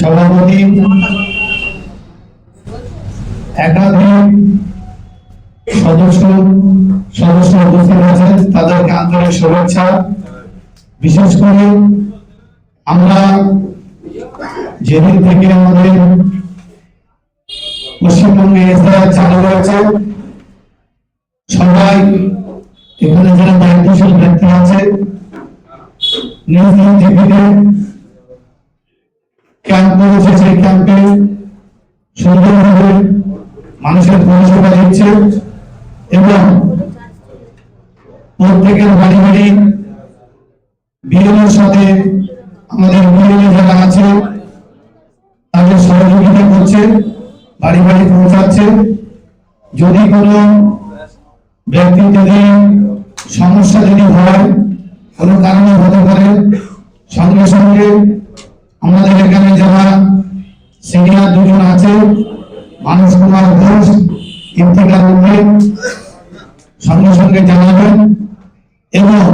সভাপতি, একাধিক সদস্য সদস্য উপস্থিত আছেন, তাদেরকে আন্তরিক শুভেচ্ছা। বিশেষ করে আমরা যেদিন থেকে আমাদের পশ্চিমবঙ্গে এসআইআর চালু হয়েছে, সবাই এখানে যারা দায়িত্বশীল ব্যক্তি আছে, নিজ নিজ ক্যাম্প করেছে সেই ক্যাম্পে সুন্দরভাবে মানুষের পরিষেবা দিচ্ছে এবং প্রত্যেকের বাড়ি বাড়ি বিএলওর সাথে আমাদের বিএলও যারা আছে, তাদের সহযোগিতা করছে, বাড়ি বাড়ি পৌঁছাচ্ছে। যদি কোনো ব্যক্তি যদি সমস্যা যদি হয়, কোনো কারণে হতে পারে, সঙ্গে সঙ্গে আমাদের এখানে যারা সিনিয়র দুজন আছে মানুষ কুমার ঘোষ ইফতিকার উদ্দিন সঙ্গে সঙ্গে জানাবেন এবং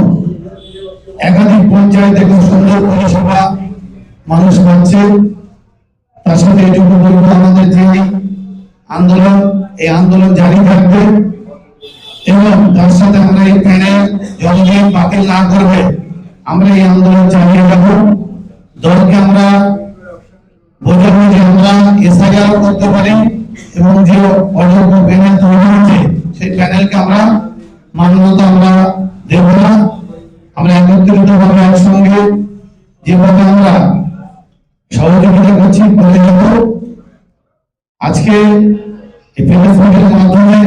একাধিক পঞ্চায়েতে খুব সুন্দর পরিষেবা মানুষ পাচ্ছে তার সাথে এটুকু বলব আমাদের যে আন্দোলন, এই আন্দোলন জারি থাকবে এবং তার সাথে আমরা এই প্যানেল যতদিন বাতিল না করবে, আমরা এই আন্দোলন চালিয়ে যাব। দলকে আমরা বোঝাবো যে আমরা এসআইআর করতে পারি এবং যে অযোগ্য প্যানেল তৈরি হচ্ছে সেই প্যানেলকে আমরা মান্যতা আমরা দেব না। আমরা একত্রিত ভাবে একসঙ্গে যেভাবে আমরা সহযোগিতা করছি, করে আজকে এই প্রেস মাধ্যমে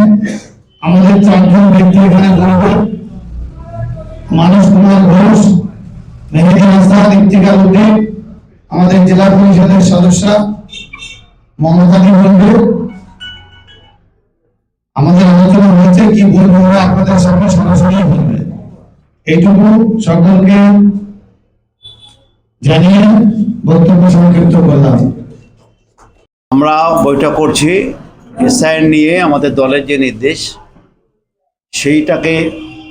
আমাদের চারজন ব্যক্তি এখানে বলব মানুষ কুমার ঘোষ আমাদের জেলা পরিষদের সদস্য বন্ধু। আমাদের আলোচনা হয়েছে, কি বলব আপনাদের সামনে সরাসরি বলবে। এইটুকু সকলকে জানিয়ে বক্তব্য সংক্ষিপ্ত করলাম। আমরা বৈঠক করছি এসআইএন নিয়ে আমাদের দলের যে নির্দেশ, সেইটাকে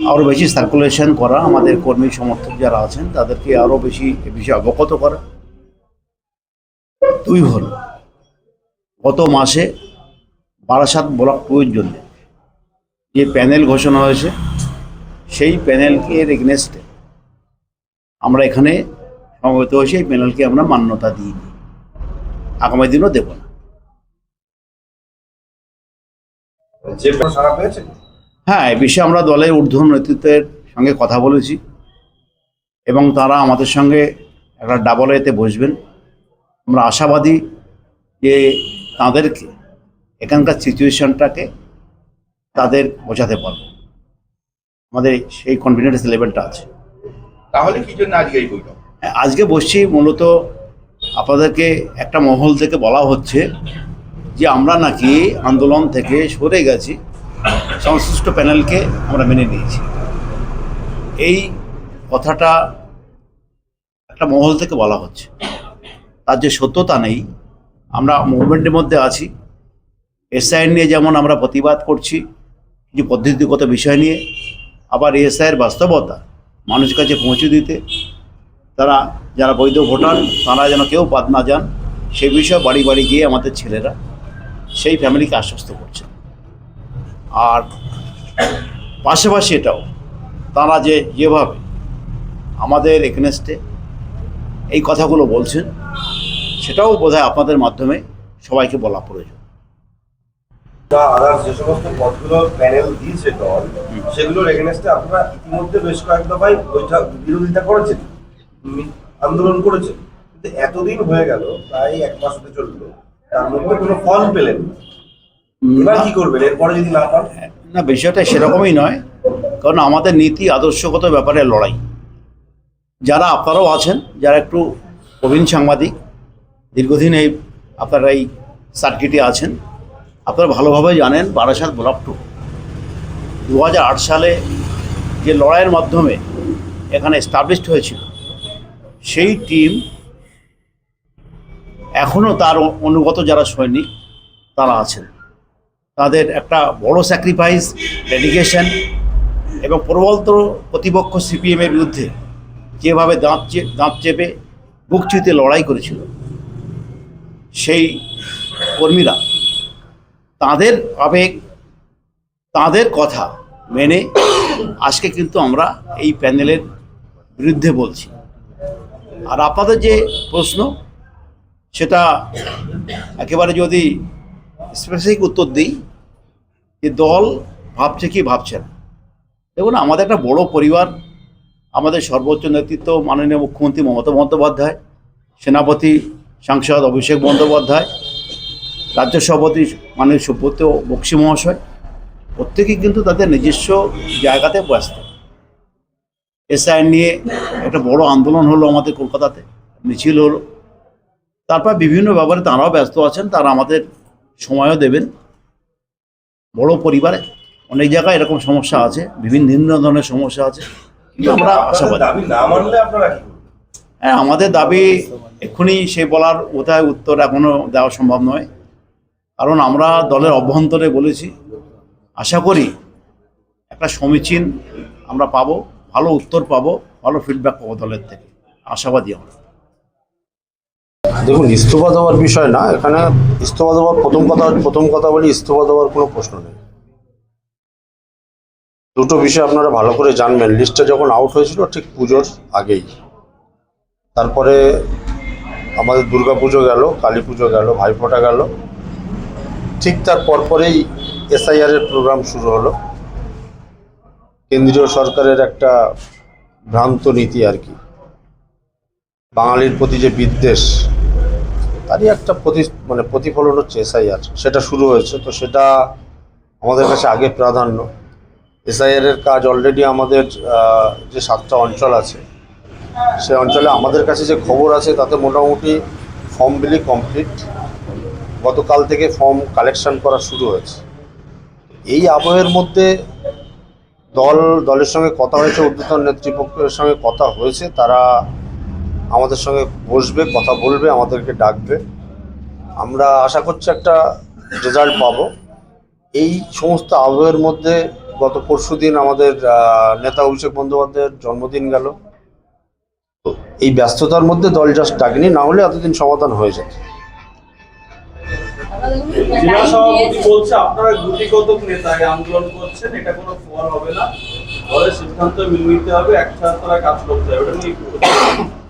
আরও বেশি সার্কুলেশন করা আমাদের কর্মী সমর্থক যারা আছেন, তাদেরকে আরও বেশি এ বিষয়ে অবগত করা। দুই হল, গত মাসে বারাসাত ব্লক টুয়ের জন্য যে প্যানেল ঘোষণা হয়েছে, সেই প্যানেলকে এগনেস্টে আমরা এখানে সমবেত হয়েছি, এই প্যানেলকে আমরা মান্যতা দিইনি। আগামী দিনও দেব না। যে সারা পেয়েছে হ্যাঁ এ বিষয়ে আমরা দলের ঊর্ধ্ব নেতৃত্বের সঙ্গে কথা বলেছি এবং তারা আমাদের সঙ্গে একটা ডাবল এতে বসবেন। আমরা আশাবাদী যে তাদেরকে এখানকার সিচুয়েশনটাকে তাদের বোঝাতে পারব। আমাদের সেই কনফিডেন্স লেভেলটা আছে। তাহলে কি জন্য আজকে এই বৈঠক? হ্যাঁ, আজকে বসছি মূলত আপনাদেরকে একটা মহল থেকে বলা হচ্ছে যে আমরা নাকি আন্দোলন থেকে সরে গেছি। সংশ্লিষ্ট প্যানেলকে আমরা মেনে নিয়েছি। এই কথাটা একটা মহল থেকে বলা হচ্ছে। তার যে সত্যতা নেই, আমরা মুভমেন্টের মধ্যে আছি। এসআইএন নিয়ে যেমন আমরা প্রতিবাদ করছি, কিছু পদ্ধতিগত বিষয় নিয়ে, আবার এসআইয়ের বাস্তবতা, মানুষের কাছে পৌঁছে দিতে, তারা যারা বৈধ ভোটার, তারা যেন কেউ বাদ না যান সেই বিষয়ে বাড়ি বাড়ি গিয়ে আমাদের ছেলেরা, সেই ফ্যামিলিকে আশ্বস্ত করছে। আর পাশাপাশি এটাও তারা যে যেভাবে আমাদের এগনেস্টে এই কথাগুলো বলছেন সেটাও বোধহয় আপনাদের মাধ্যমে সবাইকে বলা প্রয়োজন। যে সমস্ত পদগুলো প্যানেল দিয়েছে দল সেগুলোর এগেনস্টে আপনারা ইতিমধ্যে বেশ কয়েক দফায় বৈঠক বিরোধিতা করেছেন আন্দোলন করেছেন। কিন্তু এতদিন হয়ে গেল প্রায় এক মাস হতে চলল তার মধ্যে কোনো ফল পেলেন না। না বিষয়টা সেরকমই নয়। কারণ আমাদের নীতি আদর্শগত ব্যাপারে লড়াই। যারা আপনারাও আছেন, যারা একটু প্রবীণ সাংবাদিক, দীর্ঘদিন এই আপনারা এই সার্কিটে আছেন, আপনারা ভালোভাবে জানেন বারাসাত ব্লক টু। দু সালে যে লড়াইয়ের মাধ্যমে এখানে এস্টাবলিশড হয়েছিল, সেই টিম এখনও তার অনুগত যারা সৈনিক, তারা আছেন। তাদের একটা বড় স্যাক্রিফাইস ডেডিকেশন এবং প্রবলতর প্রতিপক্ষ সিপিএমের বিরুদ্ধে যেভাবে দাঁত দাঁত চেপে বুক লড়াই করেছিল, সেই কর্মীরা তাদের আবেগ, তাদের কথা মেনে আজকে কিন্তু আমরা এই প্যানেলের বিরুদ্ধে বলছি। আর আপনাদের যে প্রশ্ন, সেটা একেবারে যদি স্পেসিফিক উত্তর দিই যে দল ভাবছে কি ভাবছে না। দেখুন, আমাদের একটা বড় পরিবার, আমাদের সর্বোচ্চ নেতৃত্ব মাননীয় মুখ্যমন্ত্রী মমতা বন্দ্যোপাধ্যায়, সেনাপতি সাংসদ অভিষেক বন্দ্যোপাধ্যায়, রাজ্য সভাপতি মাননীয় সুব্রত বক্সি মহাশয়, প্রত্যেকেই কিন্তু তাদের নিজস্ব জায়গাতে ব্যস্ত। এসআইএন নিয়ে একটা বড় আন্দোলন হলো আমাদের কলকাতাতে, মিছিল হলো। তারপর বিভিন্ন ব্যাপারে তারাও ব্যস্ত আছেন, তারা আমাদের সময়ও দেবেন। বড় পরিবারে অনেক জায়গায় এরকম সমস্যা আছে বিভিন্ন ভিন্ন ধরনের সমস্যা আছে। কিন্তু আমরা আশাবাদী? হ্যাঁ আমাদের দাবি এক্ষুনি সে বলার কোথায় উত্তর এখনও দেওয়া সম্ভব নয়। কারণ আমরা দলের অভ্যন্তরে বলেছি আশা করি একটা সমীচীন আমরা পাবো ভালো উত্তর পাবো ভালো ফিডব্যাক পাবো দলের থেকে। আশাবাদী আমরা। দেখুন ইস্তফা দেওয়ার বিষয় না, এখানে ইস্তফা দেওয়ার প্রথম কথা প্রথম কথা বলি ইস্তফা দেওয়ার কোনো প্রশ্ন নেই। দুটো বিষয় আপনারা ভালো করে জানবেন। লিস্টটা যখন আউট হয়েছিল ঠিক পুজোর আগেই। তারপরে আমাদের দুর্গা পুজো গেল, কালী পুজো গেল, ভাইফোঁটা গেল। ঠিক তার পরপরেই এসআইআর এর প্রোগ্রাম শুরু হলো। কেন্দ্রীয় সরকারের একটা ভ্রান্ত নীতি আর কি। বাঙালির প্রতি যে বিদ্বেষ তারই একটা প্রতি মানে প্রতিফলন হচ্ছে এসআইআর সেটা শুরু হয়েছে, তো সেটা আমাদের কাছে আগে প্রাধান্য। এসআইআর এর কাজ অলরেডি আমাদের যে সাতটা অঞ্চল আছে, সে অঞ্চলে আমাদের কাছে যে খবর আছে, তাতে মোটামুটি ফর্ম বিলি কমপ্লিট গতকাল থেকে ফর্ম কালেকশন করা শুরু হয়েছে। এই আবহের মধ্যে দল, দলের সঙ্গে কথা হয়েছে ঊর্ধ্বতন নেতৃপক্ষের সঙ্গে কথা হয়েছে, তারা আমাদের সঙ্গে বসবে, কথা বলবে, আমাদেরকে ডাকবে। আমরা আশা করছি একটা রেজাল্ট পাবো। এই সমস্ত আবহের মধ্যে গত পরশু দিন আমাদের নেতা অভিষেক বন্দ্যোপাধ্যায়ের জন্মদিন গেল। তো এই ব্যস্ততার মধ্যে দল জাস্ট ডাকেনি, না হলে এতদিন সমাধান হয়ে যেত।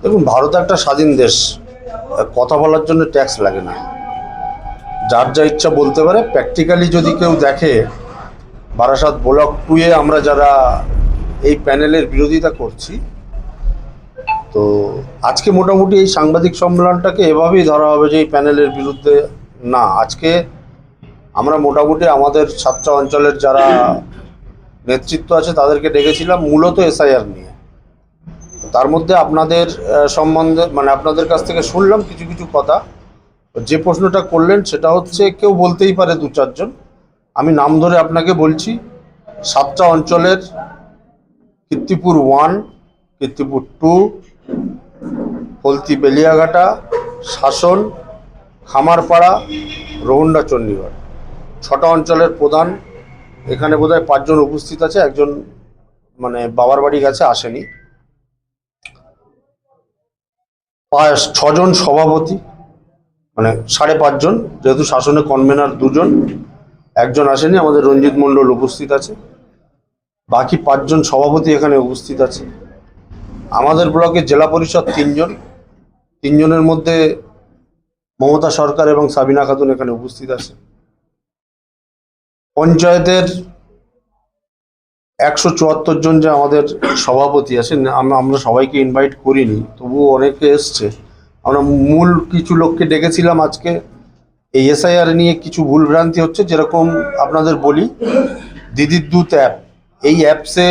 দেখুন, ভারত একটা স্বাধীন দেশ। কথা বলার জন্য ট্যাক্স লাগে না। যার যা ইচ্ছা বলতে পারে প্র্যাকটিক্যালি যদি কেউ দেখে, বারাসাত ব্লক টুয়ে আমরা যারা এই প্যানেলের বিরোধিতা করছি, তো আজকে মোটামুটি এই সাংবাদিক সম্মেলনটাকে এভাবেই ধরা হবে যে এই প্যানেলের বিরুদ্ধে না। আজকে আমরা মোটামুটি আমাদের ছাত্র অঞ্চলের যারা নেতৃত্ব আছে, তাদেরকে ডেকেছিলাম, মূলত এসআইআর নিয়ে। তার মধ্যে আপনাদের সম্বন্ধে মানে আপনাদের কাছ থেকে শুনলাম কিছু কিছু কথা। যে প্রশ্নটা করলেন সেটা হচ্ছে কেউ বলতেই পারে দু চারজন। আমি নাম ধরে আপনাকে বলছি, সাতটা অঞ্চলের, কীর্তিপুর ওয়ান কীর্তিপুর টু হলতি বেলিয়াঘাটা শাসন, খামারপাড়া রোহন্ডা চণ্ডীগড়। ছটা অঞ্চলের প্রধান, এখানে বোধহয় পাঁচজন উপস্থিত আছে, একজন মানে বাবার বাড়ি গেছে, আসেনি। পাঁচ, ছজন সভাপতি মানে সাড়ে পাঁচজন, যেহেতু শাসনে কনভেনার দুজন, একজন আসেনি, আমাদের রঞ্জিত মণ্ডল উপস্থিত আছে। বাকি পাঁচজন সভাপতি এখানে উপস্থিত আছে। আমাদের ব্লকে জেলা পরিষদ তিনজন, তিনজনের মধ্যে মমতা সরকার এবং সাবিনা খাতুন এখানে উপস্থিত আছে। পঞ্চায়েতের একশো চুয়াত্তর জন যে আমাদের সভাপতি আছেন, আমরা সবাইকে ইনভাইট করিনি, তবুও অনেকে এসছে। আমরা মূল কিছু লোককে ডেকেছিলাম আজকে। এই এসআইআর নিয়ে কিছু ভুলভ্রান্তি হচ্ছে, যেরকম আপনাদের বলি, দিদির দূত অ্যাপ এই অ্যাপসে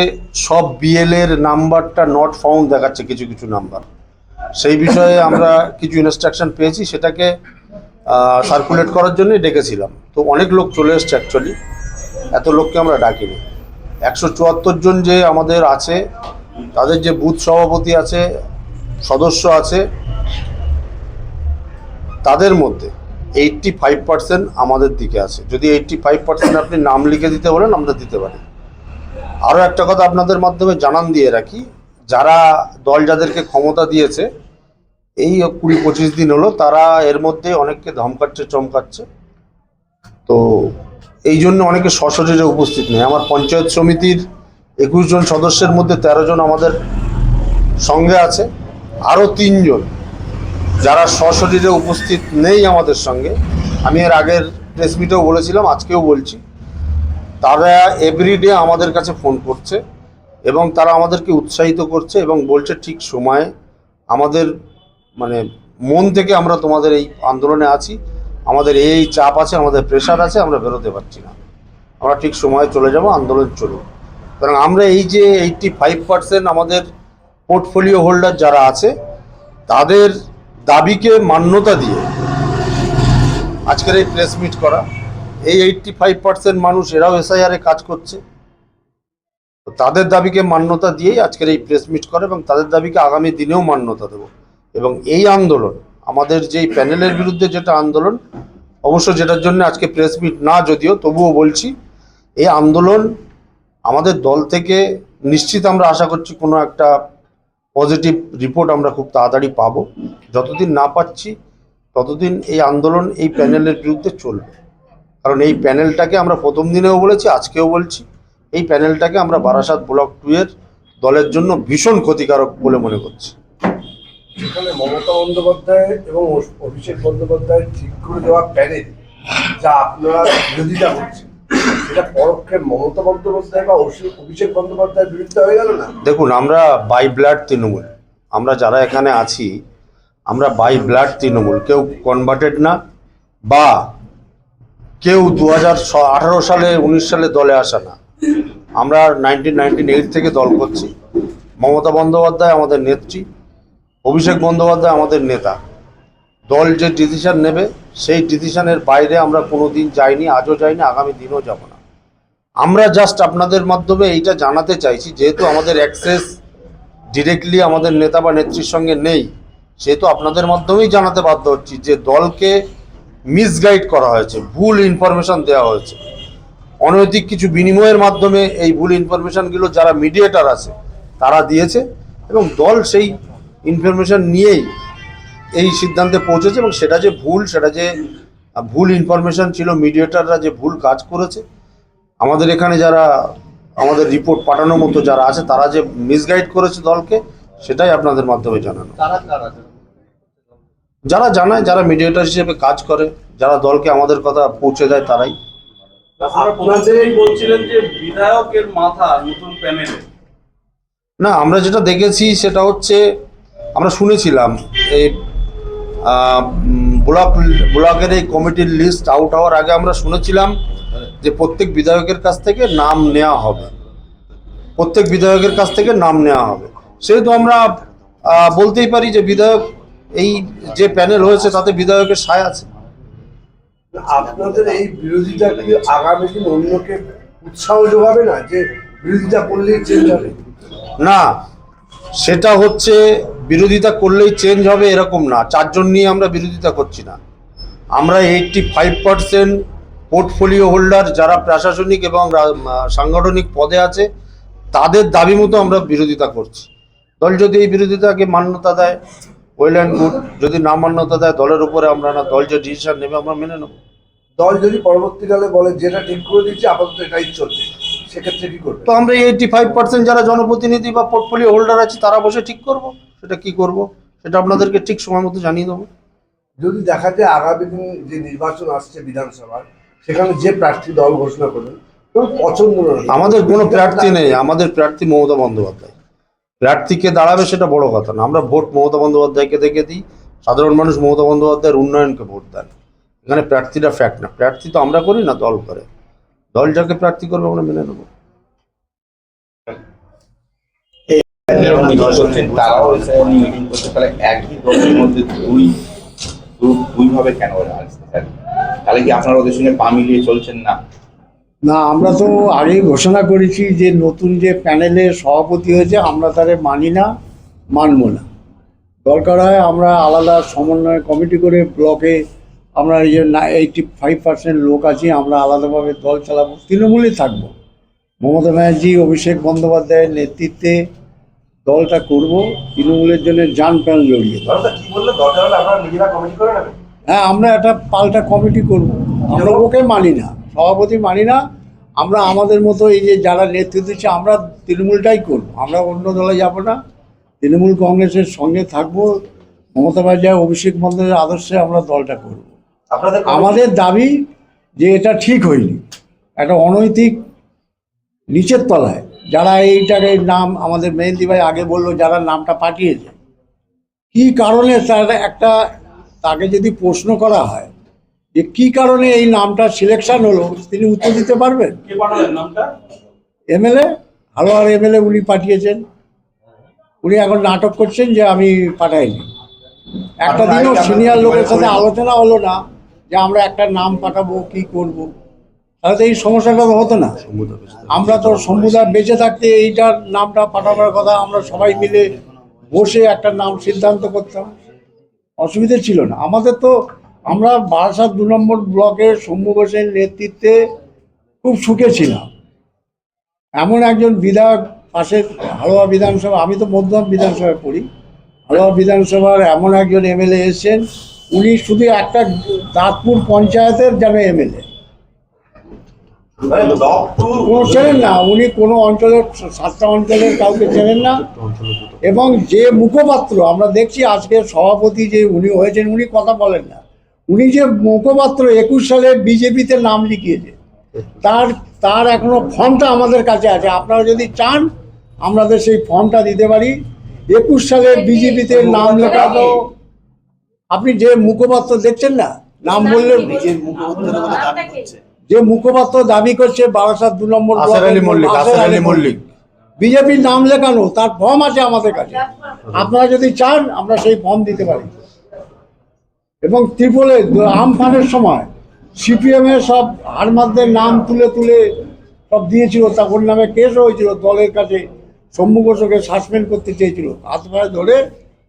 সব বিএল এর নাম্বারটা নট ফাউন্ড দেখাচ্ছে, কিছু কিছু নাম্বার। সেই বিষয়ে আমরা কিছু ইনস্ট্রাকশন পেয়েছি, সেটাকে সার্কুলেট করার জন্যই ডেকেছিলাম। তো অনেক লোক চলে এসছে অ্যাকচুয়ালি এত লোককে আমরা ডাকিনি। একশো চুয়াত্তর জন যে আমাদের আছে, তাদের যে বুথ সভাপতি আছে, সদস্য আছে, তাদের মধ্যে এইটটি ফাইভ পার্সেন্ট আমাদের দিকে আছে। যদি এইটটি ফাইভ পার্সেন্ট আপনি নাম লিখে দিতে বলেন, আমরা দিতে পারি। আরও একটা কথা আপনাদের মাধ্যমে জানান দিয়ে রাখি, যারা দল যাদেরকে ক্ষমতা দিয়েছে, এই কুড়ি পঁচিশ দিন হলো তারা এর মধ্যে অনেককে ধমকাচ্ছে, চমকাচ্ছে। তো এই জন্য অনেকে সশরীরে উপস্থিত নেই। আমার পঞ্চায়েত সমিতির একুশ জন সদস্যের মধ্যে তেরো জন আমাদের সঙ্গে আছে। আরও তিনজন যারা সশরীরে উপস্থিত নেই আমাদের সঙ্গে। আমি এর আগের প্রেস মিটেও বলেছিলাম, আজকেও বলছি। তারা এভরিডে আমাদের কাছে ফোন করছে এবং তারা আমাদেরকে উৎসাহিত করছে এবং বলছে, ঠিক সময়ে আমাদের মানে মন থেকে আমরা তোমাদের এই আন্দোলনে আছি। আমাদের এই চাপ আছে, আমাদের প্রেশার আছে, আমরা বেরোতে পারছি না। আমরা ঠিক সময়ে চলে যাব, আন্দোলন চলুক। কারণ আমরা এই যে এইটটি ফাইভ পার্সেন্ট আমাদের পোর্টফোলিও হোল্ডার যারা আছে, তাদের দাবিকে মান্যতা দিয়ে আজকের এই প্রেস মিট করা, এই এইটটি ফাইভ পার্সেন্ট মানুষ এরাও এসআইআরে কাজ করছে। তাদের দাবিকে মান্যতা দিয়েই আজকের এই প্রেস মিট করে এবং তাদের দাবিকে আগামী দিনেও মান্যতা দেব। এবং এই আন্দোলন আমাদের যেই প্যানেলের বিরুদ্ধে যেটা আন্দোলন, অবশ্য যেটার জন্য আজকে প্রেস মিট না, যদিও তবুও বলছি, এই আন্দোলন আমাদের দল থেকে নিশ্চিত আমরা আশা করছি কোনো একটা পজিটিভ রিপোর্ট আমরা খুব তাড়াতাড়ি পাবো। যতদিন না পাচ্ছি, ততদিন এই আন্দোলন এই প্যানেলের বিরুদ্ধে চলবে। কারণ এই প্যানেলটাকে আমরা প্রথম দিনেও বলেছি, আজকেও বলছি, এই প্যানেলটাকে আমরা বারাসাত ব্লক টু এর দলের জন্য ভীষণ ক্ষতিকারক বলে মনে করছি। এখানে মমতা বন্দ্যোপাধ্যায় এবং অভিষেক বন্দ্যোপাধ্যায় ঠিক করে দেওয়া প্যানেল যা আপনারা বিরোধিতা করছেন পরোক্ষে মমতা বন্দ্যোপাধ্যায় বা অভিষেক বন্দ্যোপাধ্যায়ের বিরুদ্ধে হয়ে গেল না? দেখুন, আমরা বাই ব্লাড তৃণমূল, আমরা যারা এখানে আছি, আমরা বাই ব্লাড তৃণমূল, কেউ কনভার্টেড না, বা কেউ দু হাজার আঠারো সালে, উনিশ সালে দলে আসা না। আমরা নাইনটিন নাইনটিন এইট থেকে দল করছি। মমতা বন্দ্যোপাধ্যায় আমাদের নেত্রী। অভিষেক বন্দ্যোপাধ্যায় আমাদের নেতা। দল যে ডিসিশন নেবে, সেই ডিসিশনের বাইরে আমরা কোনো দিন যাইনি, আজও যাইনি, আগামী দিনও যাব না। আমরা জাস্ট আপনাদের মাধ্যমে এইটা জানাতে চাইছি, যেহেতু আমাদের অ্যাক্সেস ডিরেক্টলি আমাদের নেতা বা নেত্রীর সঙ্গে নেই, সেহেতু আপনাদের মাধ্যমেই জানাতে বাধ্য হচ্ছি যে দলকে মিসগাইড করা হয়েছে, ভুল ইনফরমেশন দেওয়া হয়েছে। অনৈতিক কিছু বিনিময়ের মাধ্যমে এই ভুল ইনফরমেশনগুলো যারা মিডিয়েটার আছে, তারা দিয়েছে এবং দল সেই ইনফরমেশন নিয়েই এই সিদ্ধান্তে পৌঁছেছে এবং সেটা যে ভুল সেটা যে ভুল ইনফরমেশন ছিল মিডিয়েটাররা যে ভুল কাজ করেছে আমাদের এখানে যারা আমাদের রিপোর্ট পাঠানোর মতো যারা আছে তারা যে মিসগাইড করেছে দলকে সেটাই আপনাদের মাধ্যমে জানানো। যারা জানায় যারা মিডিয়েটার হিসেবে কাজ করে যারা দলকে আমাদের কথা পৌঁছে দেয় তারাই। বলছিলেন যে বিধায়কের মাথা নতুন প্যানেলে না আমরা যেটা দেখেছি সেটা হচ্ছে আমরা শুনেছিলাম এই ব্লক ব্লকের এই কমিটির লিস্ট আউট হওয়ার আগে আমরা শুনেছিলাম যে প্রত্যেক বিধায়কের কাছ থেকে নাম নেওয়া হবে। প্রত্যেক বিধায়কের কাছ থেকে নাম নেওয়া হবে। সেহেতু আমরা বলতেই পারি যে বিধায়ক এই যে প্যানেল হয়েছে তাতে বিধায়কের সায় আছে। আপনাদের এই বিরোধিতা কি আগামী দিন অন্যকে উৎসাহ যোগাবে না যে বিরোধিতা করলেই চেঞ্জ হবে? না সেটা হচ্ছে বিরোধিতা করলেই চেঞ্জ হবে এরকম না। চারজন নিয়ে আমরা বিরোধিতা করছি না। আমরা eighty five percent portfolio holder যারা প্রশাসনিক এবং সাংগঠনিক পদে আছে তাদের দাবি মতো আমরা বিরোধিতা করছি। দল যদি এই বিরোধিতাকে মান্যতা দেয় ওয়েল অ্যান্ড গুড যদি না মান্যতা দেয় দলের উপরে আমরা না দল যে ডিসিশন নেবে আমরা মেনে নেব। দল যদি পরবর্তীকালে বলে যেটা ঠিক করে দিচ্ছে আপাতত এটাই চলবে সেক্ষেত্রে কি করবে? তো আমরা এইটটি ফাইভ পার্সেন্ট যারা জনপ্রতিনিধি বা পোর্টফোলিও হোল্ডার আছে তারা বসে ঠিক করব। সেটা কি করব? সেটা আপনাদেরকে ঠিক সময় মতো জানিয়ে দেবো। যদি দেখা যায় আগামী দিন যে নির্বাচন আসছে বিধানসভার সেখানে যে প্রার্থী দল ঘোষণা করবেন পছন্দ আমাদের কোনো প্রার্থী নেই আমাদের প্রার্থী মমতা বন্দ্যোপাধ্যায়। প্রার্থীকে দাঁড়াবে সেটা বড় কথা না আমরা ভোট মমতা বন্দ্যোপাধ্যায়কে দেখে দিই। সাধারণ মানুষ মমতা বন্দ্যোপাধ্যায়ের উন্নয়নকে ভোট দেন। এখানে প্রার্থীরা ফ্যাক্ট না। প্রার্থী তো আমরা করি না দল করে। দল যাকে প্রার্থী করবে আমরা মেনে নেব। যারা মিটিং করছেন তারাও তাহলে একই মধ্যে দুই গ্রুপ দুইভাবে কেন আসছে? স্যার, তাহলে কি আপনারা ওদের সঙ্গে পা মিলিয়ে চলছেন না? না, আমরা তো আগেই ঘোষণা করেছি যে নতুন যে প্যানেলের সভাপতি হয়েছে, আমরা তারে মানি না, মানব না। দরকার হয় আমরা আলাদা সমন্বয় কমিটি করে ব্লকে আমরা যে না এইটি ফাইভ পার্সেন্ট লোক আছি, আমরা আলাদাভাবে দল চালাবো। তৃণমূলে থাকব। মমতা ব্যানার্জি, অভিষেক বন্দ্যোপাধ্যায়ের নেতৃত্বে দলটা করব তৃণমূলের জন্য যান প্যান নেবেন। হ্যাঁ আমরা একটা পাল্টা কমিটি করব। আমরা ওকে মানি না সভাপতি মানি না। আমরা আমাদের মতো এই যে যারা নেতৃত্ব দিচ্ছে আমরা তৃণমূলটাই করব। আমরা অন্য দলে যাব না। তৃণমূল কংগ্রেসের সঙ্গে থাকব। মমতা ব্যানার্জি অভিষেক বন্দ্যোপাধ্যায়ের আদর্শে আমরা দলটা করব। আপনাদের আমাদের দাবি যে এটা ঠিক হয়নি। একটা অনৈতিক নিচের তলায় যারা এইটাকে নাম আমাদের মেহেন্দি ভাই আগে বলল যারা নামটা পাঠিয়েছে। কি কারণে তার একটা তাকে যদি প্রশ্ন করা হয় যে কি কারণে এই নামটা সিলেকশন হলো তিনি উত্তর দিতে পারবেন? কে পাঠালেন নামটা? এমএলএ হালোয়ার এমএলএ উনি পাঠিয়েছেন। উনি এখন নাটক করছেন যে আমি পাঠাইনি। একটা দিনও সিনিয়র লোকের সাথে আলোচনা হলো না যে আমরা একটা নাম পাঠাবো কি করব। তাহলে তো এই সমস্যাটা তো হতো না। আমরা তো সম্বুদা বেঁচে থাকতে এইটার নামটা পাঠাবার কথা আমরা সবাই মিলে বসে একটা নাম সিদ্ধান্ত করতাম। অসুবিধে ছিল না। আমাদের তো আমরা বারাসাত দু নম্বর ব্লকের শম্ভু ঘোষের নেতৃত্বে খুব সুখে ছিলাম। এমন একজন বিধায়ক পাশের হালুয়া বিধানসভা আমি তো মধ্যম বিধানসভায় পড়ি। হালুয়া বিধানসভার এমন একজন এমএলএ এসেছেন উনি শুধু একটা দাঁতপুর পঞ্চায়েতের যেন এমএলএ। চেনেন না উনি কোনো অঞ্চলের সাতটা অঞ্চলের কাউকে চেনেন না। এবং যে মুখপাত্র আমরা দেখছি আজকে সভাপতি যে উনি হয়েছেন উনি কথা বলেন না। উনি যে মুখপাত্র একুশ সালে বিজেপিতে নাম লিখিয়েছে। তার তার এখনও ফর্মটা আমাদের কাছে আছে। আপনারা যদি চান আমাদের সেই ফর্মটা দিতে পারি। একুশ সালে বিজেপিতে নাম লেখা তো আপনি যে মুখপাত্র দেখছেন না নাম বললে যে মুখপাত্র দাবি করছে বারাসাত দু নম্বর মল্লিক। বিজেপির নাম লেখানো তার ফর্ম আছে আমাদের কাছে। আপনারা যদি চান আমরা সেই ফর্ম দিতে পারি। এবং ত্রিপলে আমফানের সময় সিপিএম এর সব হারমাদদের নাম তুলে তুলে সব দিয়েছিল। তখন নামে কেসও হয়েছিল দলের কাছে শম্ভু ঘোষকে সাসপেন্ড করতে চেয়েছিল। হাত পায়ে ধরে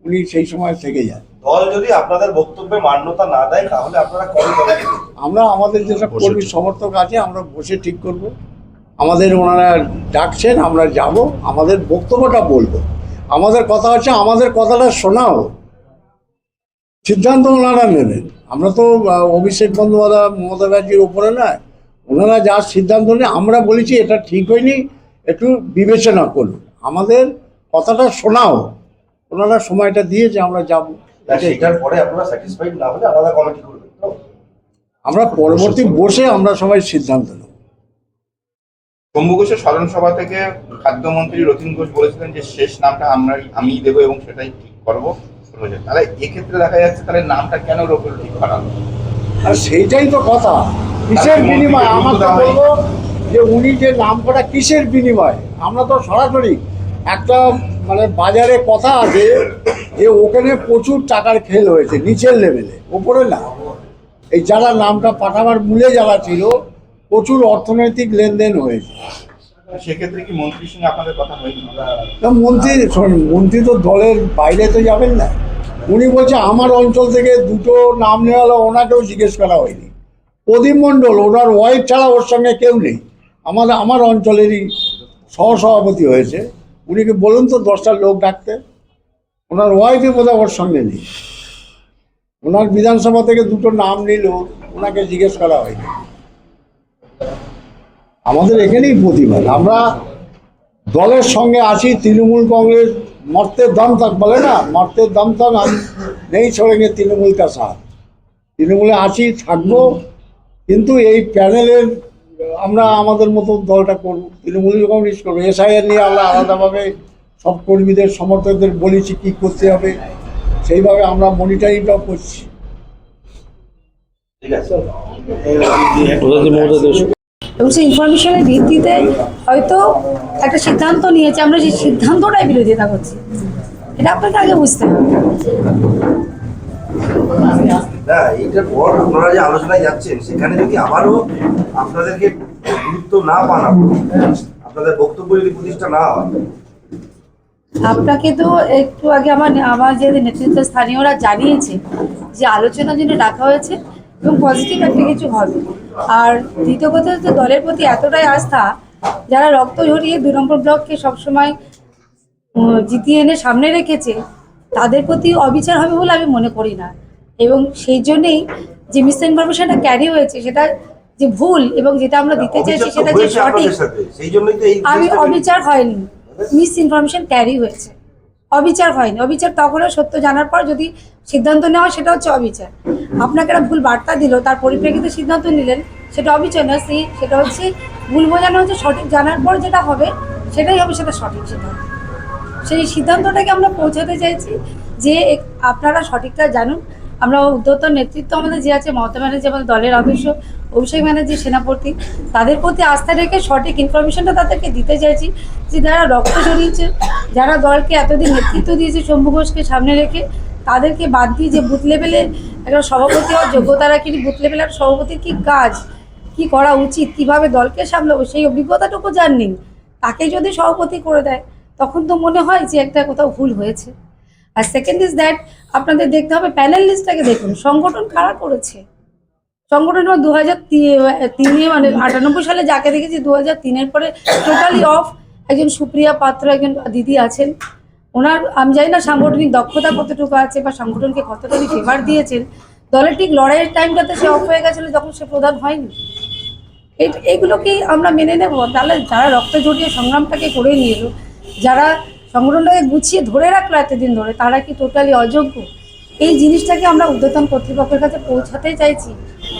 উনি সেই সময় থেকে যান। দল যদি আপনাদের বক্তব্যে মান্যতা না দেয় তাহলে আপনারা কবে করবেন আমরা আমাদের যেসব কর্মী সমর্থক আছে আমরা বসে ঠিক করব। আমাদের ওনারা ডাকছেন আমরা যাব আমাদের বক্তব্যটা বলব। আমাদের কথা হচ্ছে আমাদের কথাটা শোনাও। সিদ্ধান্ত ওনারা নেবেন। আমরা তো অভিষেক বন্দ্যোপাধ্যায় মমতা ব্যানার্জির উপরে নয়। ওনারা যা সিদ্ধান্ত নেন আমরা বলেছি এটা ঠিক হয়নি একটু বিবেচনা করুন। আমাদের কথাটা শোনাও। ওনারা সময়টা দিয়েছে আমরা যাব। না, সেটার পরে আপনারা স্যাটিসফাইড না হলে আলাদা কমিটি করবেন তো? আমরা পরবর্তী বসে আমরা সবাই সিদ্ধান্ত নেব। শম্ভু ঘোষের স্মরণ সভা থেকে খাদ্যমন্ত্রী রতিন ঘোষ বলেছিলেন যে শেষ নামটা আমরা আমি দেবো এবং সেটাই ঠিক করব। তাহলে এক্ষেত্রে দেখা যাচ্ছে তাহলে নামটা কেন রোপেল ঠিক করা আর সেইটাই তো কথা। কিসের বিনিময়? আমার হয়নি। বলব যে উনি যে নাম করা কিসের বিনিময়? আমরা তো সরাসরি একটা মানে বাজারে কথা আছে যে ওখানে প্রচুর টাকার খেল হয়েছে নিচের লেভেলে ওপরে না। এই যারা নামটা পাঠাবার মূলে যারা ছিল প্রচুর অর্থনৈতিক লেনদেন হয়েছে। সেক্ষেত্রে কি মন্ত্রীর সঙ্গে আপনাদের কথা হয়নি? মন্ত্রী শোন, মন্ত্রী তো দলের বাইরে তো যাবেন না। উনি বলছে আমার অঞ্চল থেকে দুটো নাম নেওয়া হলো ওনাকেও জিজ্ঞেস করা হয়নি। প্রদীপ মণ্ডল ওনার ওয়াইফ ছাড়া ওর সঙ্গে কেউ নেই। আমাদের আমার অঞ্চলেরই সহসভাপতি হয়েছে। উনি কি বলুন তো দশটা লোক ডাকতে। ওনার ওয়াইফই বোধহয় ওর সঙ্গে নেই। ওনার বিধানসভা থেকে দুটো নাম নিল, ওনাকে জিজ্ঞেস করা হয়নি। আমাদের এখানেই প্রতিবাদ। আমরা দলের সঙ্গে আছি, তৃণমূল কংগ্রেস, মর্তের দম তক বলে না? মর্তের দম আমি নেই ছড়েঙ্গে তৃণমূল কা সাথ। তৃণমূলে আছি, থাকব। কিন্তু এই প্যানেলের আমরা আমাদের মতো দলটা করব তৃণমূল কংগ্রেস করব এসআইআর নিয়ে আমরা আলাদাভাবে সব কর্মীদের সমর্থকদের বলেছি কী করতে হবে সেইভাবে আমরা মনিটরিংটাও করছি। এবং সেই ইনফরমেশনের ভিত্তিতে হয়তো একটা সিদ্ধান্ত নিয়েছে আমরা সেই সিদ্ধান্তটাই বিরোধিতা করছি। এটা আপনাকে আগে বুঝতে হবে। এইটার পর আপনারা যে আলোচনায় যাচ্ছেন, সেখানে যদি আবারও আপনাদেরকে গুরুত্ব না পান, আপনাদের বক্তব্য যদি প্রতিষ্ঠা না হয়। আপনাকে তো একটু আগে আমার আমার যে নেতৃত্ব স্থানীয়রা জানিয়েছে যে আলোচনার জন্য ডাকা হয়েছে এবং পজিটিভ একটা কিছু হবে। আর দ্বিতীয় কথা হচ্ছে দলের প্রতি এতটাই আস্থা, যারা রক্ত ঝরিয়ে দু নম্বর ব্লককে সবসময় জিতিয়ে এনে সামনে রেখেছে তাদের প্রতি অবিচার হবে বলে আমি মনে করি না। এবং সেই জন্যেই যে মিস ইনফরমেশনটা ক্যারি হয়েছে সেটা যে ভুল এবং যেটা আমরা দিতে চাইছি সেটা যে সঠিক আমি অবিচার হয়নি। মিস ইনফরমেশন ক্যারি হয়েছে। অবিচার হয়নি। অবিচার তখনও সত্য জানার পর যদি সিদ্ধান্ত নেওয়া সেটা হচ্ছে অবিচার। আপনাকে একটা ভুল বার্তা দিল তার পরিপ্রেক্ষিতে সিদ্ধান্ত নিলেন সেটা অবিচার না সেই সেটা হচ্ছে ভুল বোঝানো হচ্ছে সঠিক জানার পর যেটা হবে সেটাই হবে সেটা সঠিক সিদ্ধান্ত। সেই সিদ্ধান্তটাকে আমরা পৌঁছাতে চাইছি যে আপনারা সঠিকটা জানুন। আমরা উদ্যোতন নেতৃত্ব আমাদের যে আছে, মমতা ব্যানার্জি আমাদের দলের আদর্শ অভিষেক ব্যানার্জি সেনাপতি, তাদের প্রতি আস্থা রেখে সঠিক ইনফরমেশনটা তাদেরকে দিতে চাইছি যে যারা রক্ত জড়িয়েছে যারা দলকে এতদিন নেতৃত্ব দিয়েছে শম্ভু ঘোষকে সামনে রেখে, তাদেরকে বাদ দিয়ে যে বুথ লেভেলে একটা সভাপতি হওয়ার যোগ্যতা রাখিনি বুথ লেভেলের সভাপতির কী কাজ, কি করা উচিত, কীভাবে দলকে সামলাবো, সেই অভিজ্ঞতাটুকু জাননি। তাকে যদি সভাপতি করে দেয় তখন তো মনে হয় যে একটা কোথাও ভুল হয়েছে। আর সেকেন্ড ইজ দ্যাট আপনাদের দেখতে হবে প্যানেল লিস্টটাকে দেখুন, সংগঠন কারা করেছে? সংগঠন দু হাজার তিনে মানে আটানব্বই সালে যাকে দেখেছি দু হাজার তিনের পরে টোটালি অফ একজন সুপ্রিয়া পাত্র, একজন দিদি আছেন। ওনার, আমি জানি না সাংগঠনিক দক্ষতা কতটুকু আছে বা সংগঠনকে কতটা ফেভার দিয়েছেন। দলের ঠিক লড়াইয়ের টাইমটাতে সে অফ হয়ে গেছিল, যখন সে প্রধান হয়নি। এইগুলোকেই আমরা মেনে নেব। তাহলে যারা রক্ত জড়িয়ে সংগ্রামটাকে করে নিয়ে এলো যারা সংগঠনটাকে গুছিয়ে ধরে রাখল এতদিন ধরে তারা কি টোটালি অযোগ্য? এই জিনিসটাকে আমরা উদ্যতন কর্তৃপক্ষের কাছে পৌঁছাতে চাইছি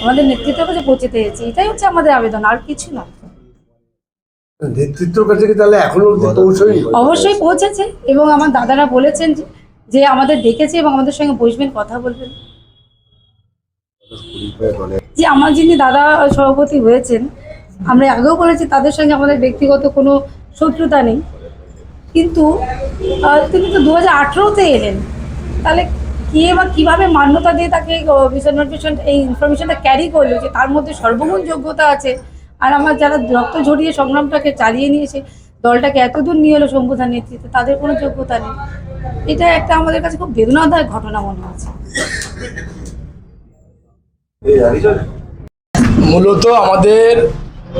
আমাদের নেতৃত্বের কাছে পৌঁছাতে চাইছি এটাই হচ্ছে আমাদের আবেদন আর কিছু না। নেতৃত্বের কাছে কি তাহলে এখনও পৌঁছয়নি? অবশ্যই পৌঁছেছে এবং আমার দাদারা বলেছেন যে- যে আমাদের ডেকেছে এবং আমাদের সঙ্গে বসবেন কথা বলবেন। যে আমার যিনি দাদা সভাপতি হয়েছেন আমরা আগেও বলেছি তাদের সঙ্গে আমাদের ব্যক্তিগত কোনো শত্রুতা নেই। কিন্তু তিনি তো দু হাজার আঠেরোতে এলেন। তাহলে কে বা কীভাবে মান্যতা দিয়ে তাকে ইনফরমেশন এই ইনফরমেশনটা ক্যারি করল যে তার মধ্যে সর্বগুণ যোগ্যতা আছে? আর আমার যারা রক্ত ঝরিয়ে সংগ্রামটাকে চালিয়ে নিয়েছে, দলটাকে এতদূর নিয়ে এলো শম্ভুধার নেতৃত্বে, তাদের কোনো যোগ্যতা নেই। এটা একটা আমাদের কাছে খুব বেদনাদায়ক ঘটনা মনে হচ্ছে। মূলত আমাদের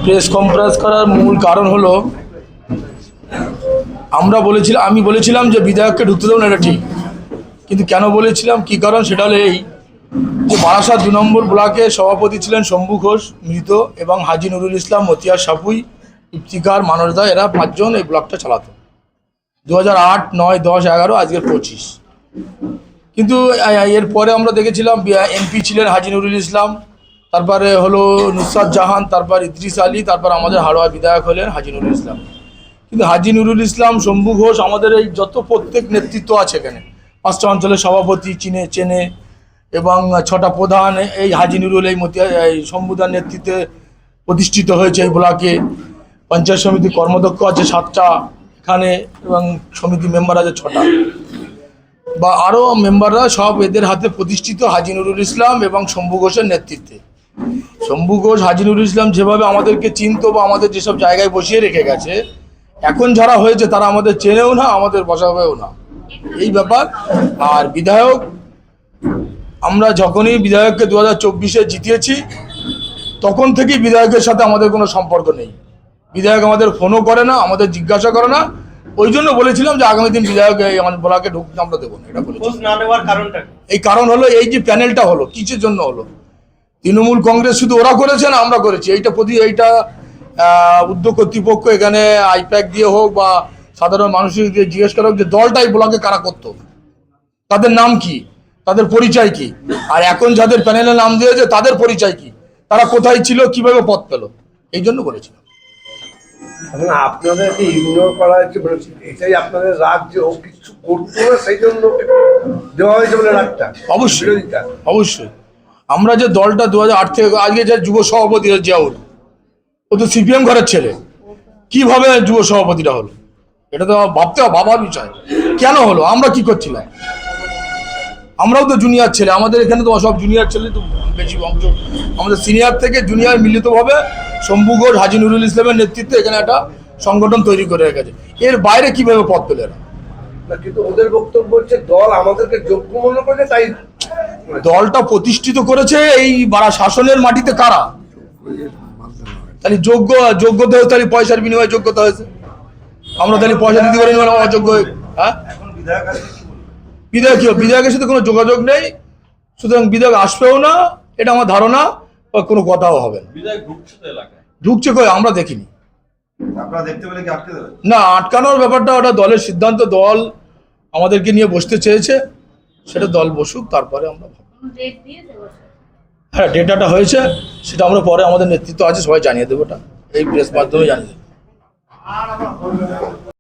প্রেস কনফারেন্স করার মূল কারণ হলো আমরা বলেছিলাম, আমি বলেছিলাম যে বিধায়ককে ঢুকতে দেবো না, এটা ঠিক। কিন্তু কেন বলেছিলাম? কি কারণ? সেটা হলো এই যে বারাসাত দু নম্বর ব্লকে সভাপতি ছিলেন শম্ভু ঘোষ, মৃত, এবং হাজি নুরুল ইসলাম মতিয়া সাপুই ইফতিকার মানসদা, এরা পাঁচজন এই ব্লকটা চালাতো। দু হাজার আট, নয়, দশ, এগারো, আজকের পঁচিশ। কিন্তু এরপরে আমরা দেখেছিলাম এমপি ছিলেন হাজি নুরুল ইসলাম, তারপরে হলো নুসরাত জাহান, তারপর ইদ্রিস আলী, তারপর আমাদের হাড়োয়া বিধায়ক হলেন হাজি নুরুল ইসলাম। কিন্তু হাজি নুরুল ইসলাম, শম্ভু ঘোষ আমাদের এই যত প্রত্যেক নেতৃত্ব আছে এখানে। পাঁচটা অঞ্চলের সভাপতি চিনে, চেনে এবং ছটা প্রধান এই হাজি নুরুল এই মতিয়া, এই শম্ভুদার নেতৃত্বে প্রতিষ্ঠিত হয়েছে এই ব্লকে। পঞ্চায়েত সমিতি কর্মদক্ষ আছে সাতটা এখানে এবং সমিতি মেম্বার আছে ছটা। বা আরও মেম্বাররা সব এদের হাতে প্রতিষ্ঠিত হাজি নুরুল ইসলাম এবং শম্ভু ঘোষের নেতৃত্বে। শম্ভু ঘোষ, হাজি নুরুল ইসলাম যেভাবে আমাদেরকে চিনত বা আমাদের যেসব জায়গায় বসিয়ে রেখে গেছে এখন যারা হয়েছে তারা আমাদের চেনেও না আমাদের বসাবেও না। এই ব্যাপার। আর বিধায়ক আমরা যখনই বিধায়ককে দু হাজার চব্বিশে জিতিয়েছি তখন থেকেই বিধায়কের সাথে আমাদের কোনো সম্পর্ক নেই। বিধায়ক আমাদের ফোনও করে না আমাদের জিজ্ঞাসা করে না। ওই জন্য বলেছিলাম যে আগামী দিন বিধায়ক এই আমার ব্লকে ঢুকতে আমরা দেবো না এটা কারণটা এই কারণ হলো এই যে প্যানেলটা হলো কিসের জন্য হলো? তৃণমূল কংগ্রেস শুধু ওরা করেছে না আমরা করেছি। এইটা প্রতি এইটা উদ্যোগ কর্তৃপক্ষ এখানে আইপ্যাক দিয়ে হোক বা সাধারণ মানুষের দিয়ে জিজ্ঞেস করা হোক যে দলটাই ব্লকে কারা করতো? তাদের নাম কি? তাদের পরিচয় কি? আর এখন যাদের প্যানেলে নাম দিয়েছে তাদের পরিচয় কি? তারা কোথায় ছিল কীভাবে পথ পেল? এই জন্য আপনাদেরকে ইগনোর করা এটাই আপনাদের রাগ যে ও কিছু করতো না সেই জন্য দেওয়া হয়েছে বলে রাগটা অবশ্যই অবশ্যই। আমরা যে দলটা দু হাজার আট থেকে আজকে যে যুব সভাপতি জিয়াউল ও তো সিপিএম ঘরের ছেলে। কীভাবে যুব সভাপতিটা হলো? এটা তো ভাবতে হবে, ভাবার বিষয়। কেন হলো? আমরা কি করছিলাম আমরাও তো জুনিয়র ছেলে আমাদের এখানে তো সব জুনিয়র ছেলে তো বেশি অংশ। আমাদের সিনিয়র থেকে জুনিয়র মিলিতভাবে শম্ভু ঘোষ হাজি নুরুল ইসলামের নেতৃত্বে এখানে একটা সংগঠন তৈরি করে রেখেছে। এর বাইরে কীভাবে পথ পেলে এরা? না, কিন্তু ওদের বক্তব্য হচ্ছে দল আমাদেরকে যোগ্য মনে করেছে তাই দলটা প্রতিষ্ঠিত করেছে এই বারা শাসনের মাটিতে কারা? তাহলে যোগ্য যোগ্যতা হয়ে তাহলে পয়সার বিনিময়ে যোগ্যতা হয়েছে। আমরা তাহলে পয়সা দিতে পারি না অযোগ্য হয়ে হ্যাঁ? বিধায়ক কি? বিধায়কের সাথে কোনো যোগাযোগ নেই। সুতরাং বিধায়ক আসবেও না এটা আমার ধারণা বা কোনো কথাও হবে না। ঢুকছে কই? আমরা দেখিনি। আপনারা দেখতে পেলে কি আটকে দেবেন না আটকানোর ব্যাপারটা ওটা দলের সিদ্ধান্ত দল আমাদেরকে নিয়ে বসতে চেয়েছে। সেটা দল বসুক তারপরে আমরা ভাববো। হ্যাঁ ডেটাটা হয়েছে, সেটা আমরা পরে আমাদের নেতৃত্ব আছে, সবাই জানিয়ে দেবো ওটা এই প্রেস মাধ্যমে জানিয়ে দেবো।